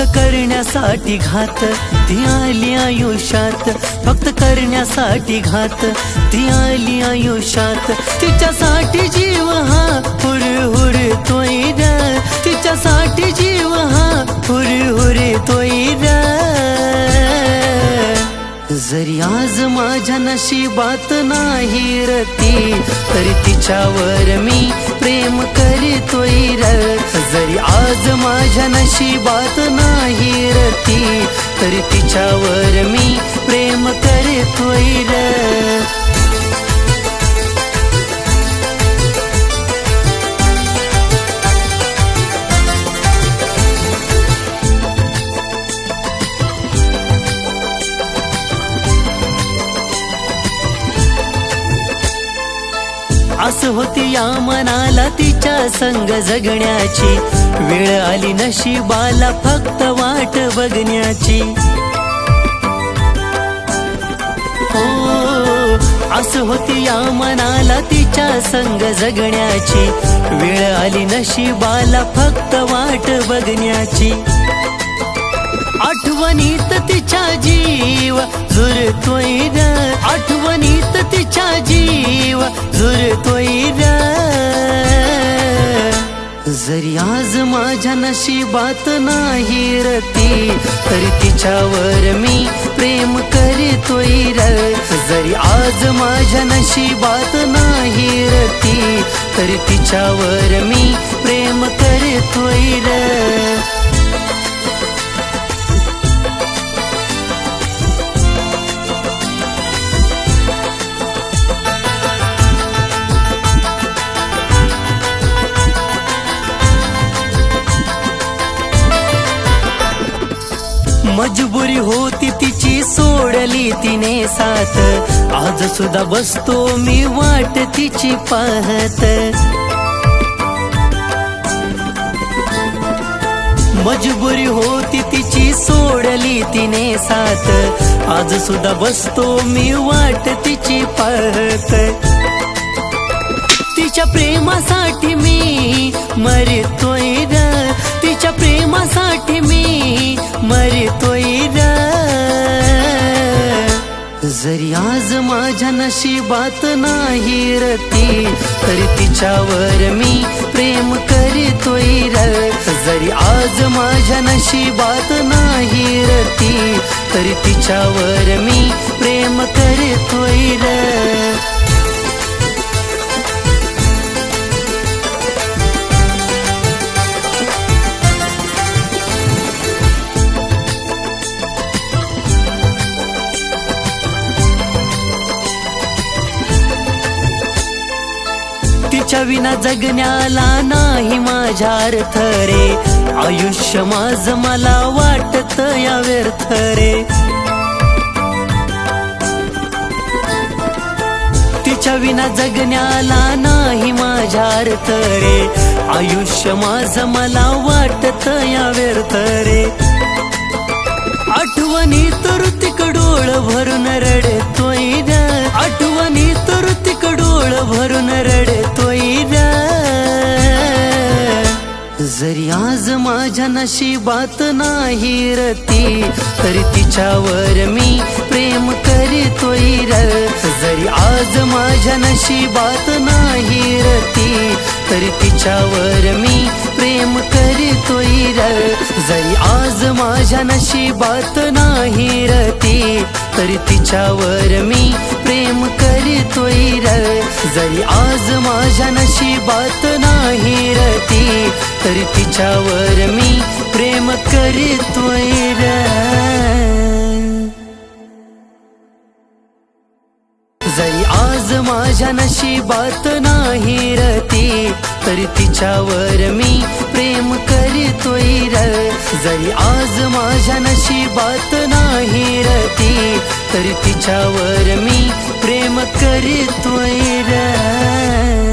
करण्यासाठी घात. ती आली आयुष्यात फक्त करण्यासाठी घात. ती आली आयुष्यात तिच्यासाठी जीव हा हुर हुर तोय तिच्यासाठी जीव हा हुर हुर तोय जरी आज माझ्या नशिबात नाही रती तरी तिच्यावर मी प्रेम करतोय र. आज माझ्या नशिबात नाही रती तरी तिच्यावर मी प्रेम करतोय आस होती या मनाला तिच्या संग जगण्याची. वेळ आली नशिबाला फक्त वाट बघण्याची. हो होती या मनाला तिच्या संग जगण्याची. वेळ आली नशिबाला फक्त वाट बघण्याची. आठवणीत तिच्या जीव झुरतोय र आठवणीत तिच्या जीव माझ्या नशिबात नाही रती तरी तिच्यावर मी प्रेम करतोय र. जरी आज माझ्या नशिबात नाही रती तरी तिच्यावर मी प्रेम मजबुरी होती तिची सोडली तिने साथ. आज सुद्धा बसतो मी वाट तिची पाहत. मजबुरी होती तिची सोडली तिने साथ. आज सुद्धा बसतो मी वाट तिची पाहत. तिच्या प्रेमासाठी मी मरतोय ग. तिच्या प्रेमासाठी मी नशिबात नाही रती तरी तिच्यावर मी प्रेम करीतोय र. जरी आज माझ्या नशिबात नाही रती तरी तिच्यावर मी प्रेम करतोय र. तुझ्या विना जगण्याला नाही माझ्या अर्थ रे. आयुष्य माझ मला वाटत या व्यर्थ रे. तिच्या विना जगण्याला नाही माझ्या अर्थ रे. आयुष्य माझ मला वाटत या व्यर्थ रे. आठवणी तर तिकडोळ भरून रडे. अशी बात नाही रती तरी तिच्यावर मी प्रेम करीतोय र. जरी आज माझ्या नशिबात नाही रती तरी तिच्यावर मी प्रेम करीतोय र. जरी आज माझ्या नशिबात नाही रती तरी तिच्यावर मी प्रेम र जरी आज माझ्या नशिबात नाही रती तरी तिच्यावर मी प्रेम करीतोय र। जरी आज माझ्या नशिबात नाही रती तरी तिच्यावर मी प्रेम करीतोय र। जरी आज माझ्या नशिबात नाही रती तरी तिच्यावर मी प्रेम करी रे.